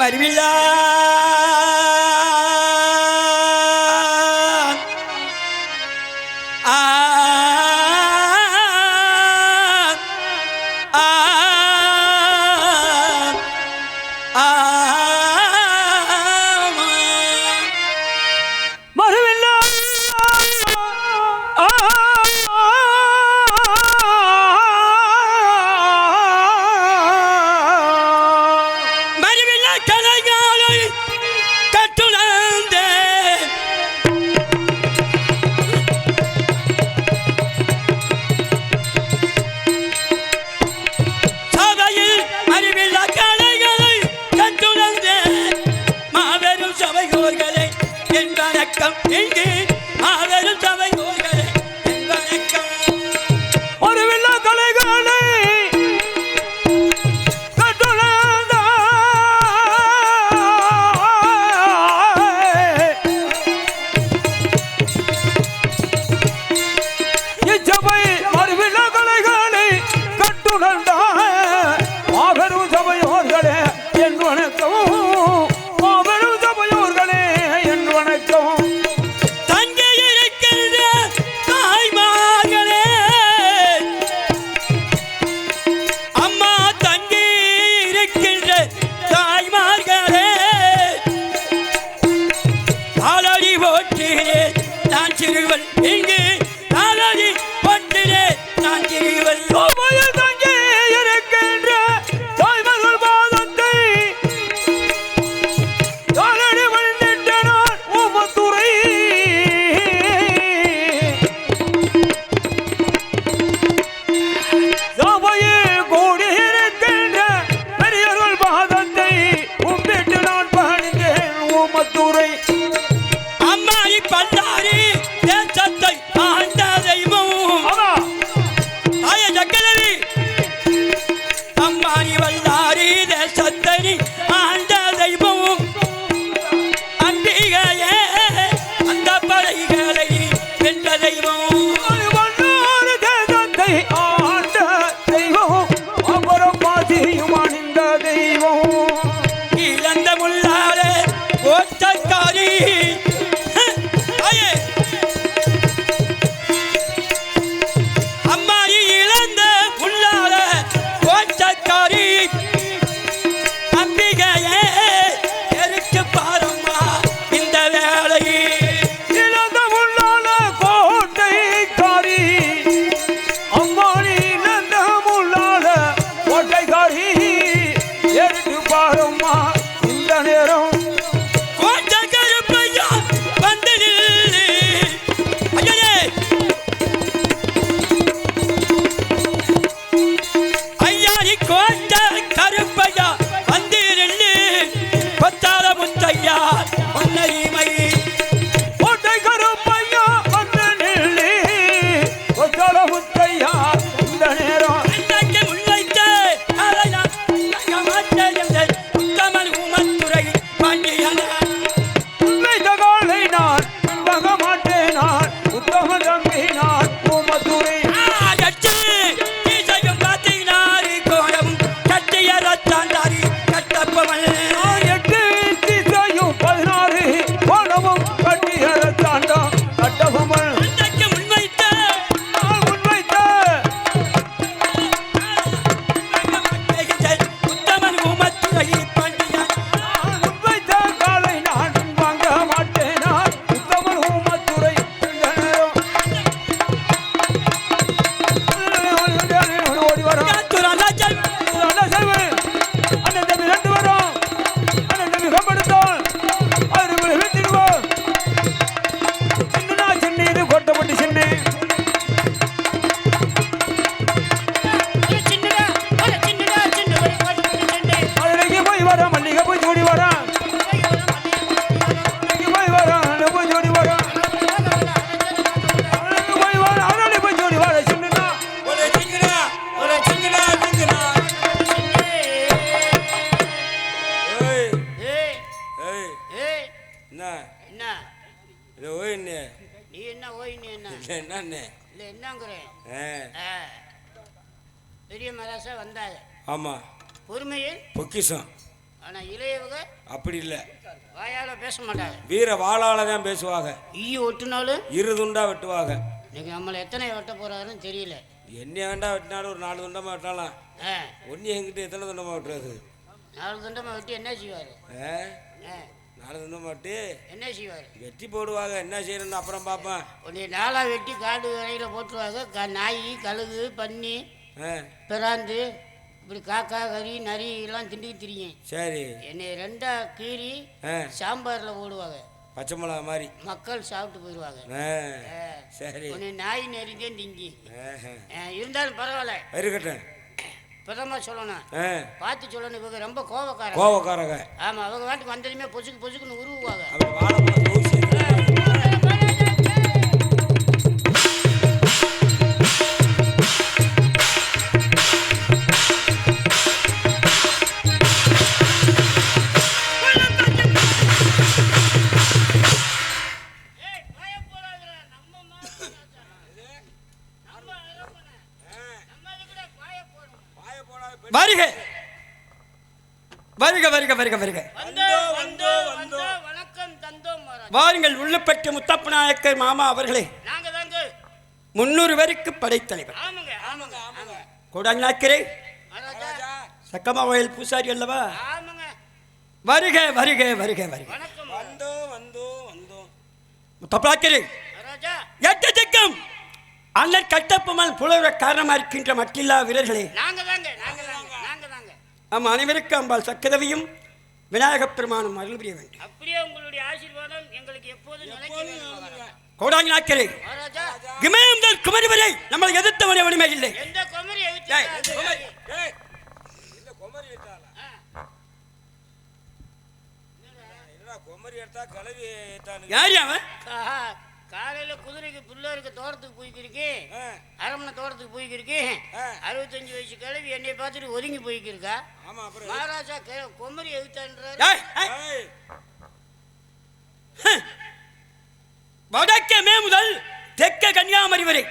வருவில்லா என் வணக்கம் பொக்கிஷம் ஆனா இளையவங்க அப்படி இல்லை. வாயால பேச மாட்டாங்க. வீர வாளால தான் பேசுவாங்க. ஈ ஒட்டுனாலும் இரு துண்டா வெட்டுவாங்க. இன்னைக்கு நம்மளை எத்தனை வெட்ட போறாருன்னு தெரியல. என்ன வேண்டா வெட்டினாலும் ஒரு நாலு துண்டமா வெட்டலாம். ஆ. ஒன்று என்கிட்ட எத்தனை துண்டமா வெட்டுறது? நாலு தண்டமா வெட்டி என்ன செய்வாரு? நாலு துண்டமா வெட்டி என்ன செய்வாரு? வெட்டி போடுவாங்க. என்ன செய்யணும்னு அப்புறம் பார்ப்பேன். உன்னை நாளா வெட்டி காடு வரையில போட்டுருவாங்க. நாய் கழுகு பன்னி ஆ. பிறாந்து இப்படி காக்கா கறி நரி எல்லாம் திண்டுக்கு திரியும் சரி. என்னை ரெண்டா கீறி சாம்பாரில் போடுவாங்க. பச்சை மிளகா மாதிரி. மக்கள் சாப்பிட்டு போயிடுவாங்க. சரி. உன்னை நாய் நெறிந்தே திங்கி. இருந்தாலும் பரவாயில்ல. இருக்கட்டும். பிரதமா சொல்லணும். பார்த்து சொல்லணும். இவங்க ரொம்ப கோவக்காரங்க. கோவக்காரங்க. ஆமா அவங்க வாட்டுக்கு வந்ததுமே பொசுக்கு பொசுக்குன்னு உருவுவாங்க. உள்ளப்பட்டு முத்தப்ப நாயக்கர் மாமா அவர்களே நாங்க தாங்க முன்னூறு வரைக்கு படைத்தலைவர். ஆமாங்க ஆமாங்க ஆமாங்க. கோடாங்கனாக்கரே மகாராஜா சக்கமா கோயில் பூசாரி அல்லவா? ஆமாங்க. வருக வருக வருக வருக. முத்தப்பாக்கரே எட்டு திக்கம் அண்ணன் புலவர காரணமா இருக்கின்ற மட்டில்லா வீரர்களே. நாங்க தாங்க நாங்க தாங்க நாங்க தாங்க நம் அனைவருக்கும் அம்பாள் சக்கதவியும் விநாயகப் பெருமானும் அருள் புரிய வேண்டும். கோடாங்கனாக்கரே மகாராஜா. இமயம்தல் குமரி வரை நம்மளை எதிர்த்தவனே ஒன்றுமே இல்லை. எந்த குமரி ஏய், குமரி. ஏய் இந்த குமரி எடுத்தாளா என்னடா குமரி எடுத்தா கிளவி ஏத்தானுங்க? யார் அவன்? காலையில குதிரைக்கு புல்லருக்கு தோட்டத்துக்கு போய்க்கிருக்கு. ஆ, அரமனை தோட்டத்துக்கு போய்க்கிருக்கு. ஆ. அறுபத்தஞ்சு வயசு கிழவி என்னை பார்த்துட்டு ஒதுங்கி போய்க்கிருக்கா. ஆமா அப்புறம் மகாராஜா குமரி எழுத்தான்றாரு வடக்கே முதல் தெற்க கன்னியாகுமரி வரை.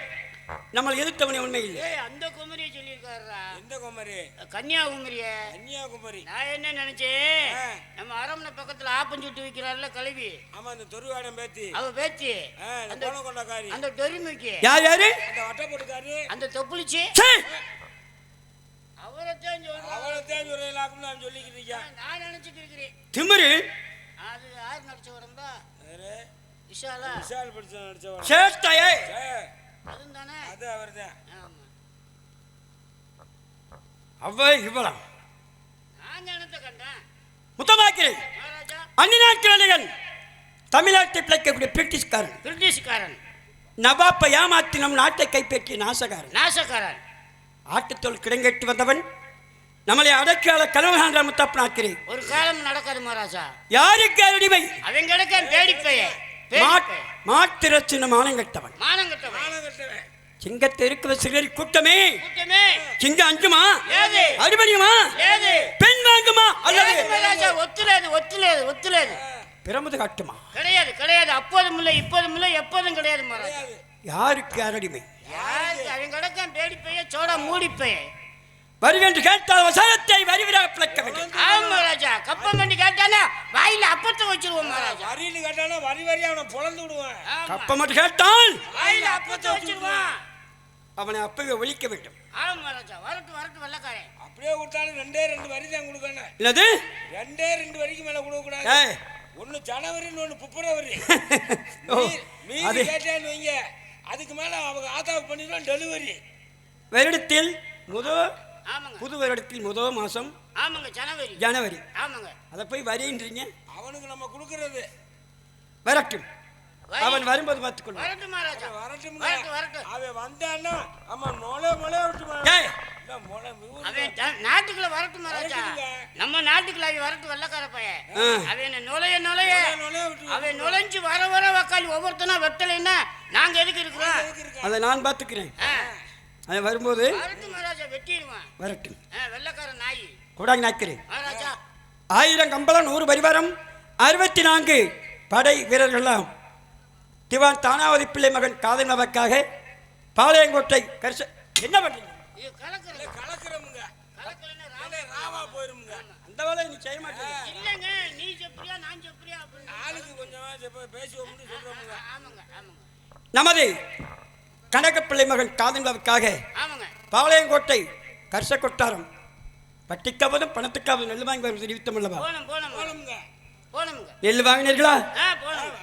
நம்மளை எதிர்த்தவனே உண்மை இல்லை. அந்த குமரியை சொல்லியிருக்காருடா. எந்த குமரி? கன்னியாகுமரிய. கன்னியாகுமரி. நான் என்ன நினைச்சேன். நம்ம அரமனை பக்கத்துல ஆப்பஞ்சுட்டு வைக்கிறாள்ல கழுவி. ஆமா இந்த தொருவாடம் பேத்தி. அவ பேத்தி. அந்த கோண கொண்டக்காரி அந்த டொரிமைக்கு யார் யாரு? அந்த வட்டப்பட்டுக்காரி. அந்த தொப்புளிச்சு. சே! அவரைத்தான் சொல்றேன் அவளை தேடி உரையிலாக்கும் நான் சொல்லிக்கிட்டு இருக்கேன். நான் நினைச்சுட்டு இருக்கிறேன். திமிரு. அது யார் நடிச்ச யாரு? விஷாலா? விஷால் பிடிச்ச நடிச்சவன் சேஷ்டையே அதுவும் தானே அது அவர்தான். ஆமா. அவ இவளாம் நான் ஞானத்தை கண்டேன். முத்தமாக்கிறேன் மகாராஜா. அந்நிநாட்டு வேலைகள் தமிழ்நாட்டை பிழைக்கக்கூடிய பிரிட்டிஷ்காரன். பிரிட்டிஷ்காரன். நவாப்பை ஏமாத்தி நம் நாட்டை கைப்பற்றிய நாசகாரன். நாசக்காரன் ஆட்டுத்தோல் கிடங்கெட்டு வந்தவன். நம்மளை அடக்கியால கனவுகாண்ட முத்தப்பனாக்கிறேன் ஒரு காலம் நடக்காது மகாராஜா. யாருக்கு அடிமை அவன் கிடக்க பேடிப்பைய மாத்திரச்சின்ன மானங்கட்டவன் மானங்கட்டவன் மானங்கட்டவன் சிங்கத்தை இருக்கிற சிலர் கூட்டமே. கூட்டமே. சிங்கம் அஞ்சுமா? ஏது? பெண் வாங்குமா? அல்லது ஒத்துலேது ஒத்துலேது ஒத்துலேது பிரமது காட்டுமா? கிடையாது கிடையாது. அப்போதும் இல்லை இப்போதும் இல்லை எப்போதும் கிடையாது மகாராஜா. யாருக்கு அரடிமை யாருக்கு? அவன் கிடக்க பேடிப்பைய சோடா மூடிப்பைய வருகென்று கேட்டால் வசனத்தை வரிவராக பிளக்க வேண்டும். ஆமா மகாராஜா. கப்பம் வச்சிருவோம் மகாராஜா. வரின்னு கேட்டாலும் வரி வரி அவனை பொழந்து விடுவான். கப்ப மட்டும் கேட்டால் வாயில அப்பத்தை வச்சிருவான். அவனை அப்பவே ஒழிக்க வேண்டும். ஆமா மகாராஜா வரட்டு வரட்டு வெள்ளக்காரன் அப்படியே விட்டாலும் ரெண்டே ரெண்டு வரி தான் கொடுக்கணும். இல்லது ரெண்டே ரெண்டு வரிக்கு மேல கொடுக்க கூடாது ஏய், ஒன்னு ஜனவரின்னு ஒன்னு பிப்ரவரி. மீதி கேட்டேன்னு வைங்க. அதுக்கு மேல அவங்க ஆதாவுக்கு பண்ணிடுவோம் டெலிவரி. வருடத்தில் ஆமாங்க. புது வருடத்தில் முதல் மாசம் ஆமாங்க ஜனவரி. ஜனவரி. ஆமாங்க. அதை போய் வரின்றீங்க? அவனுக்கு நம்ம கொடுக்கறது. வரட்டும். வரி. அவன் வரும்போது பார்த்துக்கொள்ளும் வரட்டு மகாராஜா வரட்டும் வரட்டு வரட்டு அவன் வந்தான்னா ஆமா நொலை மொழை விட்டுமா ஏய், அவன் நாட்டுக்குள்ள வரட்டு மகாராஜா. நம்ம நாட்டுக்குள்ள அவன் வரட்டு வெள்ளக்கார பையன். அவன் நுழைய நுழைய. அவன் நுழைஞ்சு வர வர வக்காளி ஒவ்வொருத்தனா வெட்டலைன்னா நாங்க எதுக்கு இருக்கிறோம்? அதை நான் பார்த்துக்கிறேன். ஆ. அவன் வரும்போது வரட்டு மகாராஜா வெட்டிடுவான். வரட்டும். ஆ, வெள்ளைக்கார நாய். கூடாங்க நாக்கிறேன் மகாராஜா ஆயிரம் கம்பளம் நூறு பரிவாரம். அறுபத்தி நான்கு படை வீரர்கள்லாம் திவான் தானாவதி பிள்ளை மகன் காதல் நபக்காக பாளையங்கோட்டை கரிச என்ன பண்றீங்க? இது கலக்குறது கலக்கிறவங்க கலக்கலைன்னா ராவா அப்படியே போயிருமுங்க அந்த வேலை நீ செய்ய மாட்டேன் இல்லைங்க நீ செப்பியா நான் செப்பியா அப்படின்னு ஆளுக்கு கொஞ்சம் பேசுவோம்னு சொல்றோமுங்க ஆமாங்க ஆமாங்க நமது கனகப்பிள்ளை மகன் காதன்பாவுக்காக ஆமாங்க பாளையங்கோட்டை கர்ஷ கொட்டாரம். பட்டிக்காவதும் பணத்துக்காவது நெல் வாங்கி வருவது தெரிவித்தம் போனோமுங்க. போனோமுங்க நெல் வாங்கினீர்களா? போனோம்.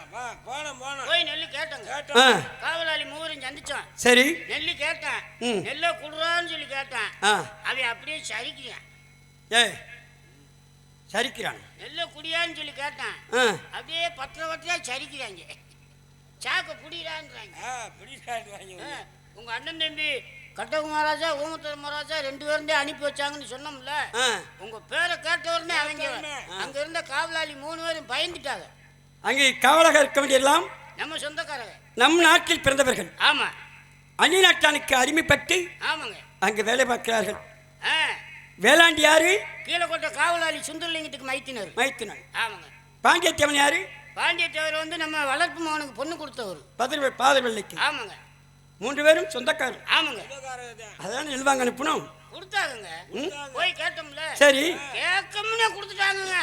போனோம் போனோம். போய் நெல்லு கேட்டேங்க. ஆ. கேட்டோம் காவலாளி மூவரும் சந்திச்சான் சரி. நெல்லு கேட்டேன். நெல்லை குடுறான்னு சொல்லி கேட்டேன். ஆ. அவன் அப்படியே சரிக்கிறான் ஏ சரிக்கிறான். நெல்லை குடியான்னு சொல்லி கேட்டேன். அப்படியே பத்திர பத்திரையா சரிக்கிறாங்க. சாக்க வாங்கி ஆ, உங்க அண்ணன் தம்பி கட்டக மகாராஜா ஊமத்தர மகாராஜா ரெண்டு பேரும் அனுப்பி வச்சாங்கன்னு சொன்னோம்ல ஆ. உங்க பேரை கேட்ட உடனே அவங்க. அங்க இருந்த காவலாளி மூணு பேரும் பயந்துட்டாங்க. அங்கே காவலாக இருக்க வேண்டியெல்லாம் நம்ம சொந்தக்காரங்க. நம் நாட்டில் பிறந்தவர்கள். ஆமா. அந்நிய நாட்டானுக்கு அடிமைப்பட்டு ஆமாங்க. அங்கு வேலை பார்க்கிறார்கள். ஆ. வேளாண்டி யாரு? கீழக்கோட்டை காவலாளி சுந்தரலிங்கத்துக்கு மைத்தினர். மைத்தினன் ஆமாங்க. பாண்டியத்தேவன் யாரு? பாண்டியத்தேவர் வந்து நம்ம வளர்ப்பு மகனுக்கு பொண்ணு கொடுத்தவர். பதில் பாதர் வெள்ளைக்கு ஆமாங்க. மூன்று பேரும் சொந்தக்காரர். ஆமாங்க. அதான் நெல் வாங்க அனுப்பணும்? கொடுத்தாங்கங்க. போய் கேட்டோம்ல. சரி. கேட்கமுன்னே கொடுத்துட்டாங்கங்க.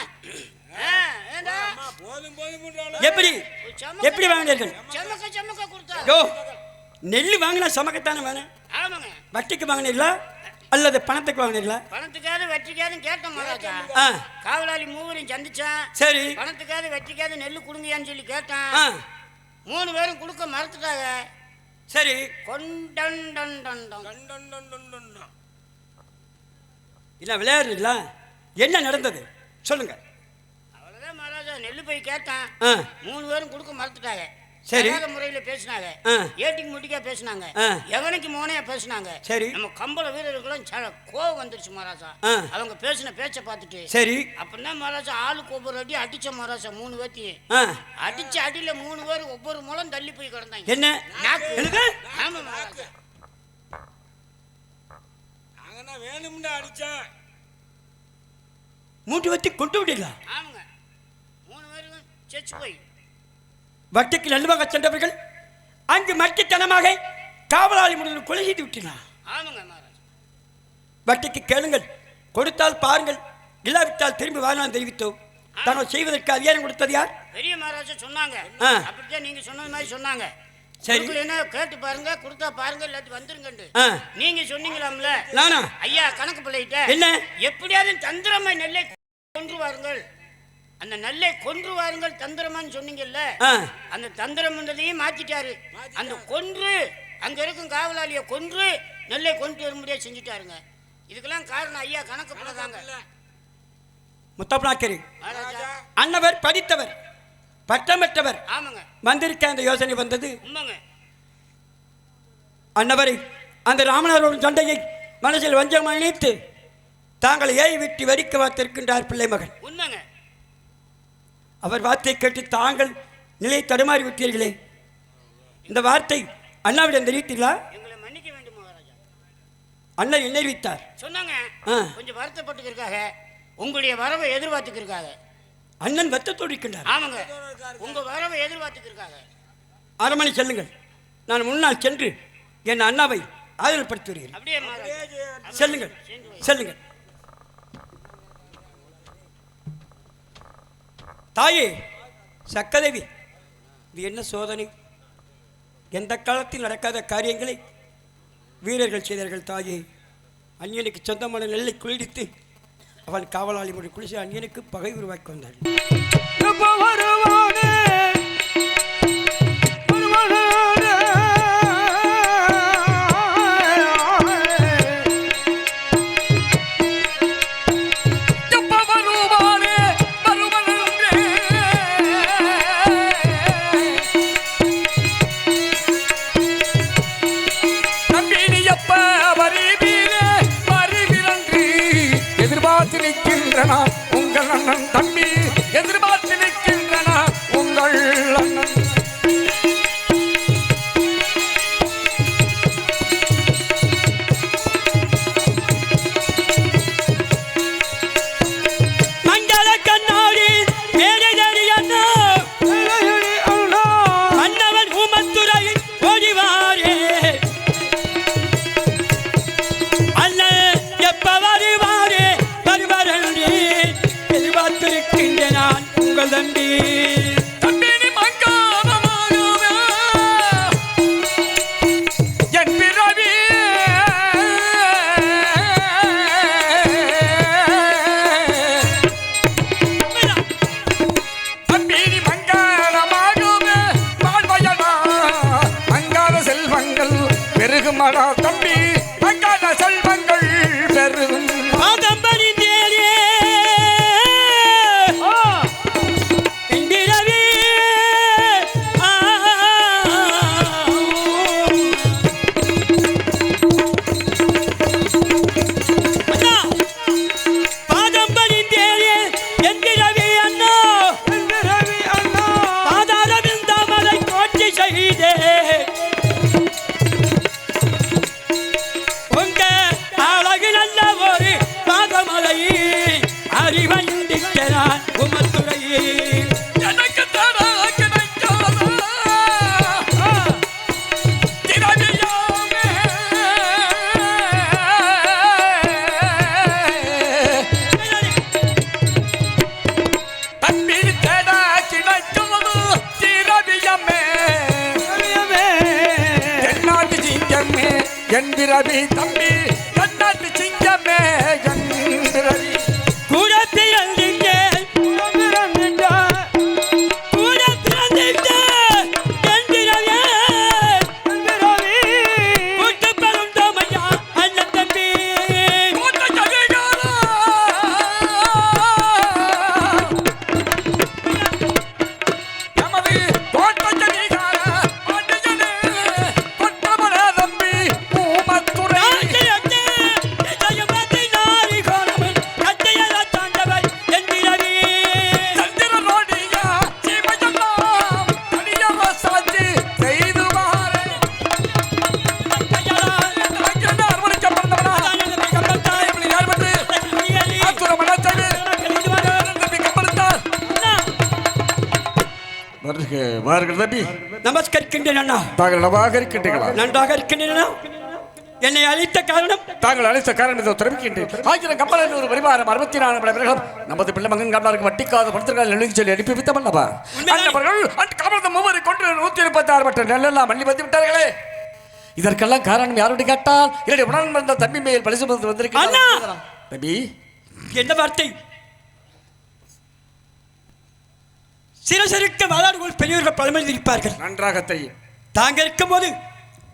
ஆ, ஏண்டா? அம்மா போதும் போதும் எப்படி? எப்படி வாங்கினீர்கள்? செமக்க செமக்க கொடுத்தாங்க யோ நெல் வாங்கினா சமக்கத்தானே வேணும்? ஆமாங்க. வட்டிக்கு வாங்கினீர்களா? அல்லது பணத்துக்கு வாங்கினீர்களா? பணத்துக்காவது வெற்றிக்காவது கேட்டோம் மகாராஜா. ஆ. காவலாளி மூவரையும் சந்திச்சான். சரி. பணத்துக்காவது வெற்றிக்காவது நெல் கொடுங்கயான்னு சொல்லி கேட்டான். ஆ. மூணு பேரும் கொடுக்க மறுத்துட்டாங்க. சரி. இல்லை விளையாடுறீங்களா? என்ன நடந்தது? சொல்லுங்க. அவ்வளவுதான் மகாராஜா நெல் போய் கேட்டான். ஆ. மூணு பேரும் கொடுக்க மறுத்துட்டாங்க. சரி. முறையில பேசினாங்க. ஆ. ஏட்டிக்கு முட்டிக்கா பேசினாங்க. எவனுக்கு மோனையா பேசினாங்க. சரி. நம்ம கம்பள வீரர்களும் ச- கோவம் வந்துருச்சு மகாராஜா. அவங்க பேசின பேச்சை பார்த்துட்டு. சரி. அப்படின்னா மகாராஜா ஆளுக்கு ஒவ்வொரு அடி அடிச்ச மகாராஜா மூணு ஆ. அடிச்ச அடியில மூணு பேர் ஒவ்வொரு முளம் தள்ளி போய் கிடந்தாங்க. என்ன? ஆமா மகாராஜா. நாங்கன்னா வேணும்னு அடிச்சேன் மூன்று வத்தி கொண்டு விட்டீங்களா ஆமாங்க. மூணு பேரும் செச்சு போய். வட்டிக்கு வாங்க சென்றவர்கள் அங்கு மட்டித்தனமாக காவலாளி முடிவில் கொலை செய்து மகாராஜா. வட்டிக்கு கேளுங்கள் கொடுத்தால் பாருங்கள் இல்லாவிட்டால் திரும்பி வாங்கலாம் தெரிவித்தோம். தாங்கள் செய்வதற்கு அதிகாரம் கொடுத்தது யார்? பெரிய மகாராஜா சொன்னாங்க. அப்படித்தான் நீங்க சொன்னது மாதிரி சொன்னாங்க. சரி. என்ன கேட்டு பாருங்க கொடுத்தா பாருங்க இல்லாட்டி வந்துருங்கண்டு. ஆ. நீங்க சொன்னீங்களாம்ல? நானா? ஐயா கணக்கு பிள்ளைகிட்ட என்ன? எப்படியாவது தந்திரமாய் நெல்லை கொன்று வாருங்கள். அந்த நெல்லை கொன்று வாருங்கள் தந்திரமான்னு சொன்னீங்கல்ல? ஆ. அந்த தந்திரம்ன்றதையும் மாத்திட்டாரு. அந்த கொன்று அங்க இருக்கும் காவலாளிய கொன்று நெல்லை கொண்டு வரும்படியா செஞ்சுட்டாருங்க. இதுக்கெல்லாம் காரணம் ஐயா கணக்கு பிள்ளை தாங்க முத்தப்பனாக்கரி அன்னவர் படித்தவர் பட்டம் பெற்றவர் ஆமாங்க. வந்திருக்க அந்த யோசனை வந்தது. உண்மைங்க. அன்னவரை அந்த ராமனாரோட சண்டையை மனசில் வஞ்சம் அணித்து தாங்கள் ஏய் விட்டு வெறிக்க பார்த்திருக்கின்றார் பிள்ளை மகன் அவர் வார்த்தை கேட்டு தாங்கள் நிலை தடுமாறி விட்டீர்களே. இந்த வார்த்தை அண்ணாவிடம் தெரிவித்தீர்களா அண்ணன் என்ன அறிவித்தார். சொன்னாங்க. கொஞ்சம் வருத்தப்பட்டுக்கிறக்காக உங்களுடைய வரவை எதிர்பார்த்துக்கிருக்காங்க அண்ணன் வெத்தத்தோடு இருக்கின்றார். ஆமாங்க. உங்க வரவை எதிர்பார்த்துக்கிருக்காங்க அரமணி செல்லுங்கள். நான் முன்னால் சென்று என் அண்ணாவை ஆதரப்படுத்தி வருகிறேன் செல்லுங்கள். செல்லுங்கள். தாயே சக்கதேவி இது என்ன சோதனை? எந்த காலத்தில் நடக்காத காரியங்களை வீரர்கள் செய்தார்கள் தாயே? அந்நியனுக்கு சொந்தமான நெல்லை குளிடித்து அவன் காவலாளி முறை குளிச்சு அந்நியனுக்கு பகை உருவாக்கி வந்தார்கள். உங்கள் பெருகுமடா. நமஸ்கரிக்கின்றேன் அண்ணா. தாங்கள் இருக்கின்றீர்களா நன்றாக இருக்கின்றேன். என்னை அழைத்த காரணம்? தாங்கள் அழைத்த காரணம் இதை தெரிவிக்கின்றேன். ஆயிரம் கப்பல் ஒரு பரிமாறம் அறுபத்தி நாலு மணி நேரம் நமது பிள்ளை மகன் கமலாருக்கு வட்டிக்காத படுத்திருக்கால் எழுதி சொல்லி அனுப்பி வித்தமல்லவா அந்தவர்கள் அந்த கமலத்தை மூவரை கொண்டு நூத்தி முப்பத்தி ஆறு மற்ற நெல்லெல்லாம் மல்லி வந்து விட்டார்களே. இதற்கெல்லாம் காரணம் யாரோடு கேட்டால் என்னுடைய உடன் வந்த தம்பி மேல் பரிசு! வந்திருக்கிறார். தம்பி. என்ன வார்த்தை? சிறசரிக்க வாழாடுகள் பெரியவர்கள் பழமொழி இருப்பார்கள். நன்றாக தெரியும். தாங்கள் இருக்கும்போது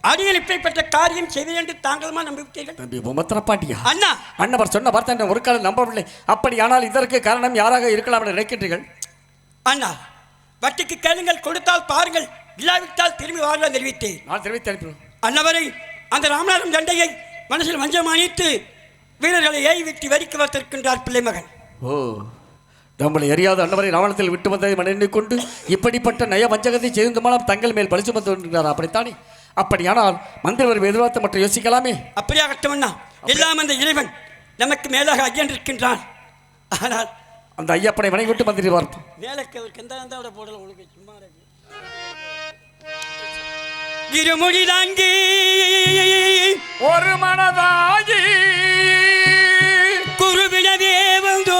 அடியில் இப்படிப்பட்ட காரியம் செய்வேன் என்று தாங்களுமா நம்பிவிட்டீர்கள் தம்பி முமத்திர பாண்டியா அண்ணா! அண்ணவர் சொன்ன வார்த்தை ஒரு காலம் நம்பவில்லை. அப்படியானால் இதற்கு காரணம் யாராக இருக்கலாம் என்று நினைக்கின்றீர்கள்? அண்ணா வட்டிக்கு கேளுங்கள் கொடுத்தால் பாருங்கள். இல்லாவிட்டால் திரும்பி வாருங்கள் தெரிவித்தேன். நான் தெரிவித்து அனுப்பிடுவேன் அன்னவரை அந்த ராமநாதன் தண்டையை மனசில் வஞ்சம் அணித்து வீரர்களை ஏய் விட்டு வெடிக்க வைத்திருக்கின்றார் பிள்ளை மகன் ஓ. நம்மளை அறியாத அன்னவரை ராவணத்தில் விட்டு வந்ததை மனநிலை கொண்டு இப்படிப்பட்ட நய வஞ்சகத்தை செய்து மூலம் தங்கள் மேல் பழிச்சு வந்து கொண்டிருக்கிறார் அப்படித்தானே? அப்படியானால் மந்திரவர் எதிர்பார்த்து மற்றும் யோசிக்கலாமே? அப்படியாகட்டும் அண்ணா எல்லாம் அந்த இறைவன் நமக்கு மேலாக ஐயன் இருக்கின்றான் ஆனால் அந்த ஐயப்பனை வணங்கி விட்டு மந்திரி பார்ப்போம் வேலைக்கு அவருக்கு எந்த எந்த போடல உங்களுக்கு சும்மா இருக்கு. இருமுடி தாங்கி. ஒரு மனதாகி. குருவினவே வந்தோ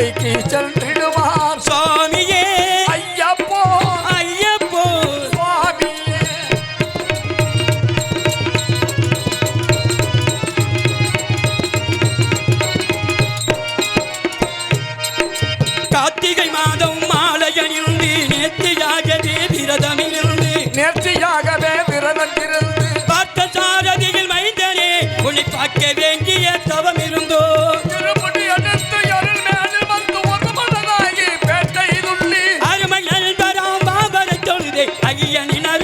சபரிமலைக்கு சென்றிடுவார் அகியனின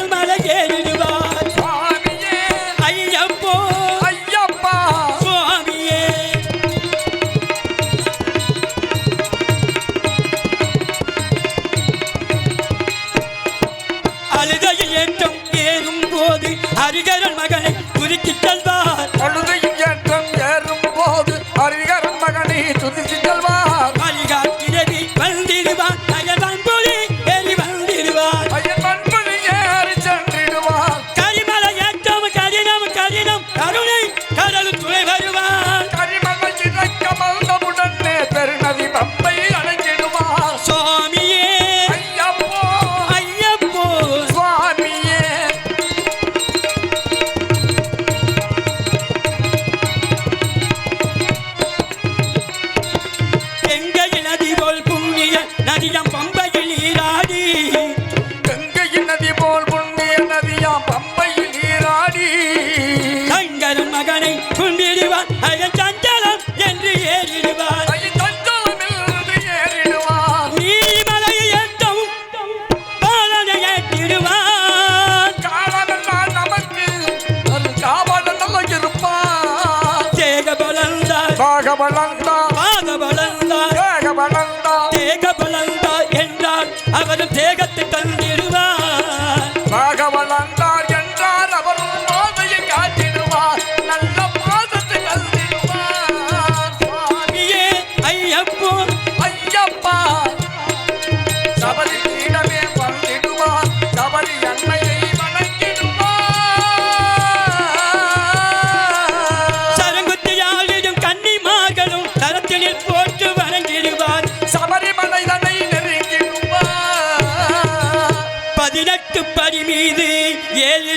Agora no tem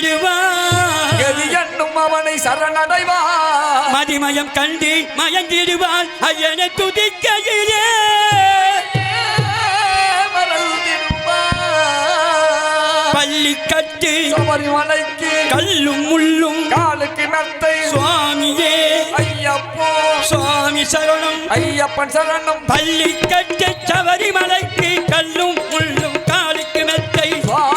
ஏறிடுவார் எது என்னும் அவனை சரணடைவார் மதிமயம் கண்டு மயங்கிடுவான் ஐயனை துதிக்கையிலே. பள்ளி கட்டு சபரிமலைக்கு கல்லும் முள்ளும் காலுக்கு மெத்தை சுவாமியே. ஐயப்போ. சுவாமி சரணம். ஐயப்பன் சரணம். பள்ளி கட்டு சபரிமலைக்கு கல்லும் முள்ளும் காலுக்கு மெத்தை சுவாமியே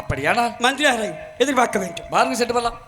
அப்படியானால்? மந்திரி எதிர்பார்க்க வேண்டும். பாருங்க செட்டு வரலாம்